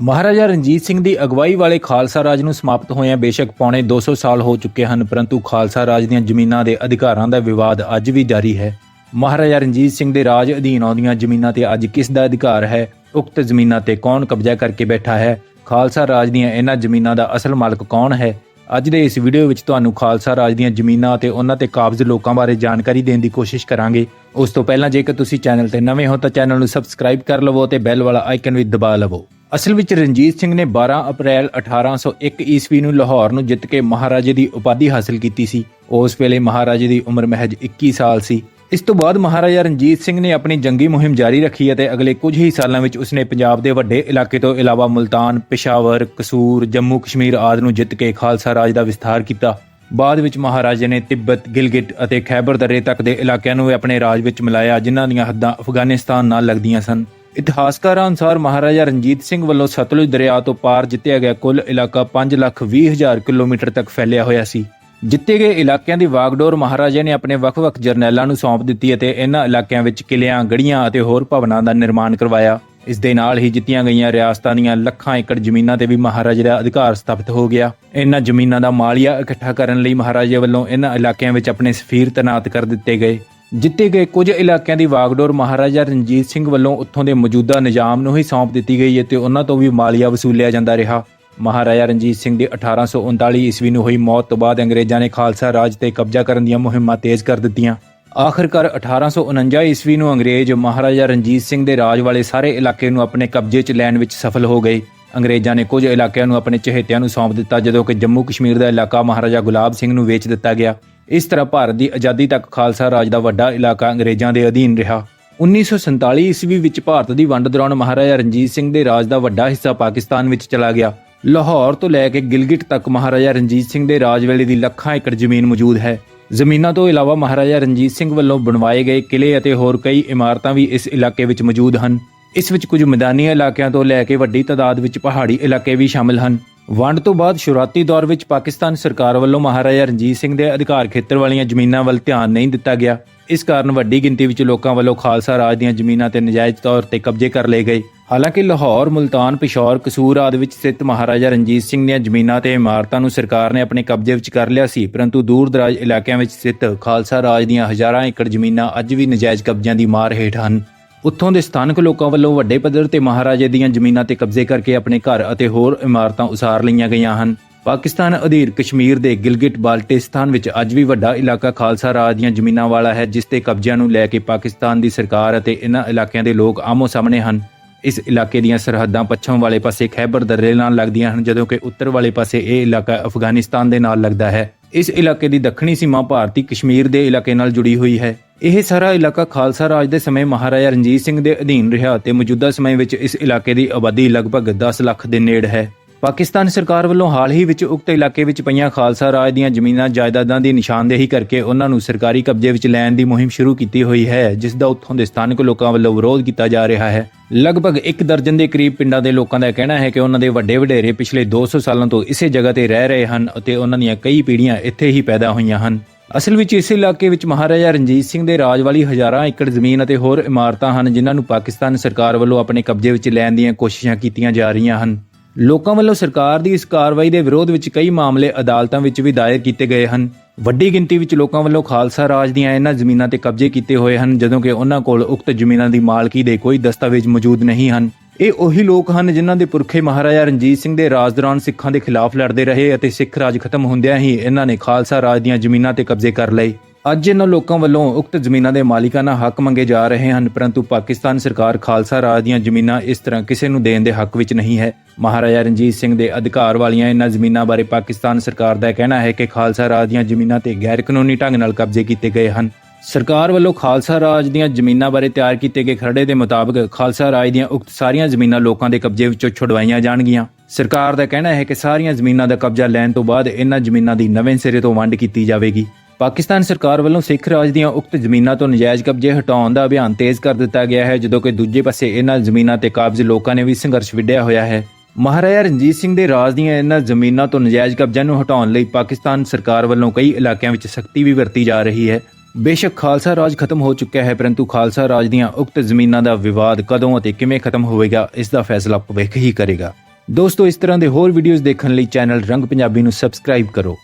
ਮਹਾਰਾਜਾ ਰਣਜੀਤ ਸਿੰਘ ਦੀ ਅਗਵਾਈ ਵਾਲੇ ਖਾਲਸਾ ਰਾਜ ਨੂੰ ਸਮਾਪਤ ਹੋਇਆਂ ਬੇਸ਼ੱਕ ਪੌਣੇ 200 ਸਾਲ ਹੋ ਚੁੱਕੇ ਹਨ, ਪਰੰਤੂ ਖਾਲਸਾ ਰਾਜ ਦੀਆਂ ਜ਼ਮੀਨਾਂ ਦੇ ਅਧਿਕਾਰਾਂ ਦਾ ਵਿਵਾਦ ਅੱਜ ਵੀ ਜਾਰੀ ਹੈ। ਮਹਾਰਾਜਾ ਰਣਜੀਤ ਸਿੰਘ ਦੇ ਰਾਜ ਅਧੀਨ ਆਉਂਦੀਆਂ ਜ਼ਮੀਨਾਂ ਤੇ ਅੱਜ ਕਿਸ ਦਾ ਅਧਿਕਾਰ ਹੈ? ਉਕਤ ਜ਼ਮੀਨਾਂ ਤੇ ਕੌਣ ਕਬਜ਼ਾ ਕਰਕੇ ਬੈਠਾ ਹੈ? ਖਾਲਸਾ ਰਾਜ ਦੀਆਂ ਇਹਨਾਂ ਜ਼ਮੀਨਾਂ ਦਾ ਅਸਲ ਮਾਲਕ ਕੌਣ ਹੈ? ਅੱਜ ਦੇ ਇਸ ਵੀਡੀਓ ਵਿੱਚ ਤੁਹਾਨੂੰ ਖਾਲਸਾ ਰਾਜ ਦੀਆਂ ਜ਼ਮੀਨਾਂ ਅਤੇ ਉਹਨਾਂ ਤੇ ਕਾਬਜ਼ ਲੋਕਾਂ ਬਾਰੇ ਜਾਣਕਾਰੀ ਦੇਣ ਦੀ ਕੋਸ਼ਿਸ਼ ਕਰਾਂਗੇ। ਉਸ ਤੋਂ ਪਹਿਲਾਂ ਜੇਕਰ ਤੁਸੀਂ ਚੈਨਲ ਤੇ ਨਵੇਂ ਹੋ ਤਾਂ ਚੈਨਲ ਨੂੰ ਸਬਸਕ੍ਰਾਈਬ ਕਰ ਲਵੋ ਤੇ ਬੈਲ ਵਾਲਾ ਆਈਕਨ ਵੀ ਦਬਾ ਲਵੋ। ਅਸਲ ਵਿੱਚ ਰਣਜੀਤ ਸਿੰਘ ਨੇ 12 ਅਪ੍ਰੈਲ 1801 ਈਸਵੀ ਨੂੰ ਲਾਹੌਰ ਨੂੰ ਜਿੱਤ ਕੇ ਮਹਾਰਾਜੇ ਦੀ ਉਪਾਧੀ ਹਾਸਲ ਕੀਤੀ ਸੀ ਉਸ ਵੇਲੇ ਮਹਾਰਾਜੇ ਦੀ ਉਮਰ ਮਹਿਜ 21 ਸਾਲ ਸੀ ਇਸ ਤੋਂ ਬਾਅਦ ਮਹਾਰਾਜਾ ਰਣਜੀਤ ਸਿੰਘ ਨੇ ਆਪਣੀ ਜੰਗੀ ਮੁਹਿੰਮ ਜਾਰੀ ਰੱਖੀ ਅਤੇ ਅਗਲੇ ਕੁਝ ਹੀ ਸਾਲਾਂ ਵਿੱਚ ਉਸਨੇ ਪੰਜਾਬ ਦੇ ਵੱਡੇ ਇਲਾਕੇ ਤੋਂ ਇਲਾਵਾ ਮੁਲਤਾਨ, ਪਿਸ਼ਾਵਰ, ਕਸੂਰ, ਜੰਮੂ ਕਸ਼ਮੀਰ ਆਦਿ ਨੂੰ ਜਿੱਤ ਕੇ ਖਾਲਸਾ ਰਾਜ ਦਾ ਵਿਸਥਾਰ ਕੀਤਾ। ਬਾਅਦ ਵਿੱਚ ਮਹਾਰਾਜੇ ਨੇ ਤਿੱਬਤ, ਗਿਲਗਿਟ ਅਤੇ ਖੈਬਰ ਦਰੇ ਤੱਕ ਦੇ ਇਲਾਕਿਆਂ ਨੂੰ ਵੀ ਆਪਣੇ ਰਾਜ ਵਿੱਚ ਮਿਲਾਇਆ ਜਿਨ੍ਹਾਂ ਦੀਆਂ ਹੱਦਾਂ ਅਫਗਾਨਿਸਤਾਨ ਨਾਲ ਲੱਗਦੀਆਂ ਸਨ। ਇਤਿਹਾਸਕਾਰਾਂ ਅਨੁਸਾਰ ਮਹਾਰਾਜਾ ਰਣਜੀਤ ਸਿੰਘ ਵੱਲੋਂ ਸਤਲੁਜ ਦਰਿਆ ਤੋਂ ਪਾਰ ਜਿੱਤਿਆ ਗਿਆ ਕੁੱਲ ਇਲਾਕਾ 520000 ਕਿਲੋਮੀਟਰ ਤੱਕ ਫੈਲਿਆ ਹੋਇਆ ਸੀ। ਜਿੱਤੇ ਗਏ ਇਲਾਕਿਆਂ ਦੀ ਵਾਗਡੋਰ ਮਹਾਰਾਜੇ ਨੇ ਆਪਣੇ ਵੱਖ-ਵੱਖ ਜਰਨੈਲਾਂ ਨੂੰ ਸੌਂਪ ਦਿੱਤੀ ਅਤੇ ਇਹਨਾਂ ਇਲਾਕਿਆਂ ਵਿੱਚ ਕਿਲਿਆਂ, ਗੜੀਆਂ ਅਤੇ ਹੋਰ ਭਵਨਾਂ ਦਾ ਨਿਰਮਾਣ ਕਰਵਾਇਆ। ਇਸ ਦੇ ਨਾਲ ਹੀ ਜਿੱਤੀਆਂ ਗਈਆਂ ਰਿਆਸਤਾਂ ਦੀਆਂ ਲੱਖਾਂ ਏਕੜ ਜ਼ਮੀਨਾਂ ਤੇ ਵੀ ਮਹਾਰਾਜੇ ਦਾ ਅਧਿਕਾਰ ਸਥਾਪਿਤ ਹੋ ਗਿਆ। ਇਹਨਾਂ ਜ਼ਮੀਨਾਂ ਦਾ ਮਾਲੀਆ ਇਕੱਠਾ ਕਰਨ ਲਈ ਮਹਾਰਾਜੇ ਵੱਲੋਂ ਇਹਨਾਂ ਇਲਾਕਿਆਂ ਵਿੱਚ ਆਪਣੇ ਸਫੀਰ ਤੈਨਾਤ ਕਰ ਦਿੱਤੇ ਗਏ। ਜਿੱਤੇ ਗਏ ਕੁਝ ਇਲਾਕਿਆਂ ਦੀ ਵਾਗਡੋਰ ਮਹਾਰਾਜਾ ਰਣਜੀਤ ਸਿੰਘ ਵੱਲੋਂ ਉੱਥੋਂ ਦੇ ਮੌਜੂਦਾ ਨਿਜ਼ਾਮ ਨੂੰ ਹੀ ਸੌਂਪ ਦਿੱਤੀ ਗਈ ਅਤੇ ਉਹਨਾਂ ਤੋਂ ਵੀ ਮਾਲੀਆ ਵਸੂਲਿਆ ਜਾਂਦਾ ਰਿਹਾ। ਮਹਾਰਾਜਾ ਰਣਜੀਤ ਸਿੰਘ ਦੀ 1839 ਈਸਵੀ ਨੂੰ ਹੋਈ ਮੌਤ ਤੋਂ ਬਾਅਦ ਅੰਗਰੇਜ਼ਾਂ ਨੇ ਖਾਲਸਾ ਰਾਜ ਤੇ ਕਬਜ਼ਾ ਕਰਨ ਦੀਆਂ ਮੁਹਿੰਮਾਂ ਤੇਜ਼ ਕਰ ਦਿੱਤੀਆਂ। ਆਖਰਕਾਰ 1849 ਈਸਵੀ ਨੂੰ ਅੰਗਰੇਜ਼ ਮਹਾਰਾਜਾ ਰਣਜੀਤ ਸਿੰਘ ਦੇ ਰਾਜ ਵਾਲੇ ਸਾਰੇ ਇਲਾਕੇ ਨੂੰ ਆਪਣੇ ਕਬਜ਼ੇ 'ਚ ਲੈਣ ਵਿੱਚ ਸਫਲ ਹੋ ਗਏ। ਅੰਗਰੇਜ਼ਾਂ ਨੇ ਕੁਝ ਇਲਾਕਿਆਂ ਨੂੰ ਆਪਣੇ ਚਹੇਤਿਆਂ ਨੂੰ ਸੌਂਪ ਦਿੱਤਾ, ਜਦੋਂ ਕਿ ਜੰਮੂ ਕਸ਼ਮੀਰ ਦਾ ਇਲਾਕਾ ਮਹਾਰਾਜਾ ਗੁਲਾਬ ਸਿੰਘ ਨੂੰ ਵੇਚ ਦਿੱਤਾ ਗਿਆ। ਇਸ ਤਰ੍ਹਾਂ ਭਾਰਤ ਦੀ ਆਜ਼ਾਦੀ ਤੱਕ ਖਾਲਸਾ ਰਾਜ ਦਾ ਵੱਡਾ ਇਲਾਕਾ ਅੰਗਰੇਜ਼ਾਂ ਦੇ ਅਧੀਨ ਰਿਹਾ। 1947 ਈਸਵੀ ਵਿੱਚ ਭਾਰਤ ਦੀ ਵੰਡ ਦੌਰਾਨ ਮਹਾਰਾਜਾ ਰਣਜੀਤ ਸਿੰਘ ਦੇ ਰਾਜ ਦਾ ਵੱਡਾ ਹਿੱਸਾ ਪਾਕਿਸਤਾਨ ਵਿੱਚ ਚਲਾ ਗਿਆ। ਲਾਹੌਰ ਤੋਂ ਲੈ ਕੇ ਗਿਲਗਿਟ ਤੱਕ ਮਹਾਰਾਜਾ ਰਣਜੀਤ ਸਿੰਘ ਦੇ ਰਾਜ ਵੇਲੇ ਦੀ ਲੱਖਾਂ ਏਕੜ ਜ਼ਮੀਨ ਮੌਜੂਦ ਹੈ। ਜ਼ਮੀਨਾਂ ਤੋਂ ਇਲਾਵਾ ਮਹਾਰਾਜਾ ਰਣਜੀਤ ਸਿੰਘ ਵੱਲੋਂ ਬਣਵਾਏ ਗਏ ਕਿਲੇ ਅਤੇ ਹੋਰ ਕਈ ਇਮਾਰਤਾਂ ਵੀ ਇਸ ਇਲਾਕੇ ਵਿੱਚ ਮੌਜੂਦ ਹਨ। ਇਸ ਵਿੱਚ ਕੁਝ ਮੈਦਾਨੀ ਇਲਾਕਿਆਂ ਤੋਂ ਲੈ ਕੇ ਵੱਡੀ ਤਾਦਾਦ ਵਿੱਚ ਪਹਾੜੀ ਇਲਾਕੇ ਵੀ ਸ਼ਾਮਲ ਹਨ। ਵੰਡ ਤੋਂ ਬਾਅਦ ਸ਼ੁਰੂਆਤੀ ਦੌਰ ਵਿੱਚ ਪਾਕਿਸਤਾਨ ਸਰਕਾਰ ਵੱਲੋਂ ਮਹਾਰਾਜਾ ਰਣਜੀਤ ਸਿੰਘ ਦੇ ਅਧਿਕਾਰ ਖੇਤਰ ਵਾਲੀਆਂ ਜ਼ਮੀਨਾਂ ਵੱਲ ਧਿਆਨ ਨਹੀਂ ਦਿੱਤਾ ਗਿਆ। ਇਸ ਕਾਰਨ ਵੱਡੀ ਗਿਣਤੀ ਵਿੱਚ ਲੋਕਾਂ ਵੱਲੋਂ ਖਾਲਸਾ ਰਾਜ ਦੀਆਂ ਜ਼ਮੀਨਾਂ ਤੇ ਨਜਾਇਜ਼ ਤੌਰ ਤੇ ਕਬਜ਼ੇ ਕਰ ਲਏ ਗਏ। ਹਾਲਾਂਕਿ ਲਾਹੌਰ, ਮੁਲਤਾਨ, ਪਿਸ਼ੌਰ, ਕਸੂਰ ਆਦਿ ਵਿੱਚ ਸਥਿਤ ਮਹਾਰਾਜਾ ਰਣਜੀਤ ਸਿੰਘ ਦੀਆਂ ਜ਼ਮੀਨਾਂ ਤੇ ਇਮਾਰਤਾਂ ਨੂੰ ਸਰਕਾਰ ਨੇ ਆਪਣੇ ਕਬਜ਼ੇ ਵਿੱਚ ਕਰ ਲਿਆ ਸੀ ਪਰੰਤੂ ਦੂਰ-ਦਰਾਜ ਇਲਾਕਿਆਂ ਵਿੱਚ ਸਥਿਤ ਖਾਲਸਾ ਰਾਜ ਦੀਆਂ ਹਜ਼ਾਰਾਂ ਏਕੜ ਜ਼ਮੀਨਾਂ ਅੱਜ ਵੀ ਨਜਾਇਜ਼ ਕਬਜ਼ਿਆਂ ਦੀ ਮਾਰ ਹੇਠ ਹਨ। ਉੱਥੋਂ ਦੇ ਸਥਾਨਕ ਲੋਕਾਂ ਵੱਲੋਂ ਵੱਡੇ ਪੱਧਰ ਤੇ ਮਹਾਰਾਜੇ ਦੀਆਂ ਜ਼ਮੀਨਾਂ ਤੇ ਕਬਜ਼ੇ ਕਰਕੇ ਆਪਣੇ ਘਰ ਅਤੇ ਹੋਰ ਇਮਾਰਤਾਂ ਉਸਾਰ ਲਈਆਂ ਗਈਆਂ ਹਨ। ਪਾਕਿਸਤਾਨ ਅਧੀਰ ਕਸ਼ਮੀਰ ਦੇ ਗਿਲਗਿਟ ਬਾਲਟਿਸਤਾਨ ਵਿੱਚ ਅੱਜ ਵੀ ਵੱਡਾ ਇਲਾਕਾ ਖਾਲਸਾ ਰਾਜ ਦੀਆਂ ਜ਼ਮੀਨਾਂ ਵਾਲਾ ਹੈ, ਜਿਸ ਤੇ ਕਬਜ਼ਿਆਂ ਨੂੰ ਲੈ ਕੇ ਪਾਕਿਸਤਾਨ ਦੀ ਸਰਕਾਰ ਅਤੇ ਇਹਨਾਂ ਇਲਾਕਿਆਂ ਦੇ ਲੋਕ ਆਮੋ ਸਾਹਮਣੇ ਹਨ। ਇਸ ਇਲਾਕੇ ਦੀਆਂ ਸਰਹੱਦਾਂ ਪੱਛਮ ਵਾਲੇ ਪਾਸੇ ਖੈਬਰ ਦਰੇ ਨਾਲ ਲੱਗਦੀਆਂ ਹਨ, ਜਦੋਂ ਕਿ ਉੱਤਰ ਵਾਲੇ ਪਾਸੇ ਇਹ ਇਲਾਕਾ ਅਫਗਾਨਿਸਤਾਨ ਦੇ ਨਾਲ ਲੱਗਦਾ ਹੈ। ਇਸ ਇਲਾਕੇ ਦੀ ਦੱਖਣੀ ਸੀਮਾ ਭਾਰਤੀ ਕਸ਼ਮੀਰ ਦੇ ਇਲਾਕੇ ਨਾਲ ਜੁੜੀ ਹੋਈ ਹੈ। ਇਹ ਸਾਰਾ ਇਲਾਕਾ ਖਾਲਸਾ ਰਾਜ ਦੇ ਸਮੇਂ ਮਹਾਰਾਜਾ ਰਣਜੀਤ ਸਿੰਘ ਦੇ ਅਧੀਨ ਰਿਹਾ ਤੇ ਮੌਜੂਦਾ ਸਮੇਂ ਵਿੱਚ ਇਸ ਇਲਾਕੇ ਦੀ ਆਬਾਦੀ ਲਗਭਗ 10 ਲੱਖ ਦੇ ਨੇੜ ਹੈ। ਪਾਕਿਸਤਾਨ ਸਰਕਾਰ ਵੱਲੋਂ ਹਾਲ ਹੀ ਵਿੱਚ ਉਕਤ ਇਲਾਕੇ ਵਿੱਚ ਪਈਆਂ ਖਾਲਸਾ ਰਾਜ ਦੀਆਂ ਜ਼ਮੀਨਾਂ, ਜਾਇਦਾਦਾਂ ਦੀ ਨਿਸ਼ਾਨਦੇਹੀ ਕਰਕੇ ਉਹਨਾਂ ਨੂੰ ਸਰਕਾਰੀ ਕਬਜ਼ੇ ਵਿੱਚ ਲੈਣ ਦੀ ਮੁਹਿੰਮ ਸ਼ੁਰੂ ਕੀਤੀ ਹੋਈ ਹੈ, ਜਿਸ ਦਾ ਉੱਥੋਂ ਦੇ ਸਥਾਨਕ ਲੋਕਾਂ ਵੱਲੋਂ ਵਿਰੋਧ ਕੀਤਾ ਜਾ ਰਿਹਾ ਹੈ। ਲਗਭਗ ਇੱਕ ਦਰਜਨ ਦੇ ਕਰੀਬ ਪਿੰਡਾਂ ਦੇ ਲੋਕਾਂ ਦਾ ਕਹਿਣਾ ਹੈ ਕਿ ਉਹਨਾਂ ਦੇ ਵੱਡੇ ਵਡੇਰੇ ਪਿਛਲੇ 200 ਸਾਲਾਂ ਤੋਂ ਇਸੇ ਜਗ੍ਹਾ ਤੇ ਰਹਿ ਰਹੇ ਹਨ ਅਤੇ ਉਹਨਾਂ ਦੀਆਂ ਕਈ ਪੀੜ੍ਹੀਆਂ ਇੱਥੇ ਹੀ ਪੈਦਾ ਹੋਈਆਂ ਹਨ। ਅਸਲ ਵਿੱਚ ਇਸ ਇਲਾਕੇ ਵਿੱਚ ਮਹਾਰਾਜਾ ਰਣਜੀਤ ਸਿੰਘ ਦੇ ਰਾਜ ਵਾਲੀ ਹਜ਼ਾਰਾਂ ਏਕੜ ਜ਼ਮੀਨ ਅਤੇ ਹੋਰ ਇਮਾਰਤਾਂ ਹਨ, ਜਿਨ੍ਹਾਂ ਨੂੰ ਪਾਕਿਸਤਾਨ ਸਰਕਾਰ ਵੱਲੋਂ ਆਪਣੇ ਕਬਜ਼ੇ ਵਿੱਚ ਲੈਣ ਦੀਆਂ ਕੋਸ਼ਿਸ਼ਾਂ ਕੀਤੀਆਂ ਜਾ ਰਹੀਆਂ ਹਨ। ਲੋਕਾਂ ਵੱਲੋਂ ਸਰਕਾਰ ਦੀ ਇਸ ਕਾਰਵਾਈ ਦੇ ਵਿਰੋਧ ਵਿੱਚ ਕਈ ਮਾਮਲੇ ਅਦਾਲਤਾਂ ਵਿੱਚ ਵੀ ਦਾਇਰ ਕੀਤੇ ਗਏ ਹਨ। ਵੱਡੀ ਗਿਣਤੀ ਵਿੱਚ ਲੋਕਾਂ ਵੱਲੋਂ ਖਾਲਸਾ ਰਾਜ ਦੀਆਂ ਇਹਨਾਂ ਜ਼ਮੀਨਾਂ ਤੇ ਕਬਜ਼ੇ ਕੀਤੇ ਹੋਏ ਹਨ, ਜਦੋਂ ਕਿ ਉਹਨਾਂ ਕੋਲ ਉਕਤ ਜ਼ਮੀਨਾਂ ਦੀ ਮਾਲਕੀ ਦੇ ਕੋਈ ਦਸਤਾਵੇਜ਼ ਮੌਜੂਦ ਨਹੀਂ ਹਨ। ਇਹ ਉਹੀ ਲੋਕ ਹਨ ਜਿਨ੍ਹਾਂ ਦੇ ਪੁਰਖੇ ਮਹਾਰਾਜਾ ਰਣਜੀਤ ਸਿੰਘ ਦੇ ਰਾਜ ਦੌਰਾਨ ਸਿੱਖਾਂ ਦੇ ਖਿਲਾਫ ਲੜਦੇ ਰਹੇ ਅਤੇ ਸਿੱਖ ਰਾਜ ਖਤਮ ਹੁੰਦਿਆਂ ਹੀ ਇਹਨਾਂ ਨੇ ਖਾਲਸਾ ਰਾਜ ਦੀਆਂ ਜ਼ਮੀਨਾਂ ਤੇ ਕਬਜ਼ੇ ਕਰ ਲਏ। ਅੱਜ ਇਹਨਾਂ ਲੋਕਾਂ ਵੱਲੋਂ ਉਕਤ ਜ਼ਮੀਨਾਂ ਦੇ ਮਾਲਿਕਾਨਾ ਹੱਕ ਮੰਗੇ ਜਾ ਰਹੇ ਹਨ, ਪਰੰਤੂ ਪਾਕਿਸਤਾਨ ਸਰਕਾਰ ਖਾਲਸਾ ਰਾਜ ਦੀਆਂ ਜ਼ਮੀਨਾਂ ਇਸ ਤਰ੍ਹਾਂ ਕਿਸੇ ਨੂੰ ਦੇਣ ਦੇ ਹੱਕ ਵਿੱਚ ਨਹੀਂ ਹੈ। ਮਹਾਰਾਜਾ ਰਣਜੀਤ ਸਿੰਘ ਦੇ ਅਧਿਕਾਰ ਵਾਲੀਆਂ ਇਹਨਾਂ ਜ਼ਮੀਨਾਂ ਬਾਰੇ ਪਾਕਿਸਤਾਨ ਸਰਕਾਰ ਦਾ ਕਹਿਣਾ ਹੈ ਕਿ ਖਾਲਸਾ ਰਾਜ ਦੀਆਂ ਜ਼ਮੀਨਾਂ ਤੇ ਗੈਰ ਕਾਨੂੰਨੀ ਢੰਗ ਨਾਲ ਕਬਜ਼ੇ ਕੀਤੇ ਗਏ ਹਨ। ਸਰਕਾਰ ਵੱਲੋਂ ਖਾਲਸਾ ਰਾਜ ਦੀਆਂ ਜ਼ਮੀਨਾਂ ਬਾਰੇ ਤਿਆਰ ਕੀਤੇ ਗਏ ਖਰੜੇ ਦੇ ਮੁਤਾਬਕ ਖਾਲਸਾ ਰਾਜ ਦੀਆਂ ਉਕਤ ਸਾਰੀਆਂ ਜ਼ਮੀਨਾਂ ਲੋਕਾਂ ਦੇ ਕਬਜ਼ੇ ਵਿੱਚੋਂ ਛੁਡਵਾਈਆਂ ਜਾਣਗੀਆਂ। ਸਰਕਾਰ ਦਾ ਕਹਿਣਾ ਹੈ ਕਿ ਸਾਰੀਆਂ ਜ਼ਮੀਨਾਂ ਦਾ ਕਬਜ਼ਾ ਲੈਣ ਤੋਂ ਬਾਅਦ ਇਹਨਾਂ ਜ਼ਮੀਨਾਂ ਦੀ ਨਵੇਂ ਸਿਰੇ ਤੋਂ ਵੰਡ ਕੀਤੀ ਜਾਵੇਗੀ। ਪਾਕਿਸਤਾਨ ਸਰਕਾਰ ਵੱਲੋਂ ਸਿੱਖ ਰਾਜ ਦੀਆਂ ਉਕਤ ਜ਼ਮੀਨਾਂ ਤੋਂ ਨਜਾਇਜ਼ ਕਬਜ਼ੇ ਹਟਾਉਣ ਦਾ ਅਭਿਆਨ ਤੇਜ਼ ਕਰ ਦਿੱਤਾ ਗਿਆ ਹੈ, ਜਦੋਂ ਕਿ ਦੂਜੇ ਪਾਸੇ ਇਹਨਾਂ ਜ਼ਮੀਨਾਂ ਤੇ ਕਾਬਜ਼ ਲੋਕਾਂ ਨੇ ਵੀ ਸੰਘਰਸ਼ ਵਿੱਢਿਆ ਹੋਇਆ ਹੈ। ਮਹਾਰਾਜਾ ਰਣਜੀਤ ਸਿੰਘ ਦੇ ਰਾਜ ਦੀਆਂ ਇਹਨਾਂ ਜ਼ਮੀਨਾਂ ਤੋਂ ਨਜਾਇਜ਼ ਕਬਜ਼ਿਆਂ ਨੂੰ ਹਟਾਉਣ ਲਈ ਪਾਕਿਸਤਾਨ ਸਰਕਾਰ ਵੱਲੋਂ ਕਈ ਇਲਾਕਿਆਂ ਵਿੱਚ ਸਖਤੀ ਵੀ ਵਰਤੀ ਜਾ ਰਹੀ ਹੈ। ਬੇਸ਼ੱਕ ਖਾਲਸਾ ਰਾਜ ਖਤਮ ਹੋ ਚੁੱਕਿਆ ਹੈ, ਪਰੰਤੂ ਖਾਲਸਾ ਰਾਜ ਦੀਆਂ ਉਕਤ ਜ਼ਮੀਨਾਂ ਦਾ ਵਿਵਾਦ ਕਦੋਂ ਅਤੇ ਕਿਵੇਂ ਖਤਮ ਹੋਵੇਗਾ, ਇਸ ਦਾ ਫੈਸਲਾ ਭਵਿੱਖ ਹੀ ਕਰੇਗਾ ਦੋਸਤੋ, ਇਸ ਤਰ੍ਹਾਂ ਦੇ ਹੋਰ ਵੀਡੀਓਜ਼ ਦੇਖਣ ਲਈ ਚੈਨਲ ਰੰਗ ਪੰਜਾਬੀ ਨੂੰ ਸਬਸਕ੍ਰਾਈਬ ਕਰੋ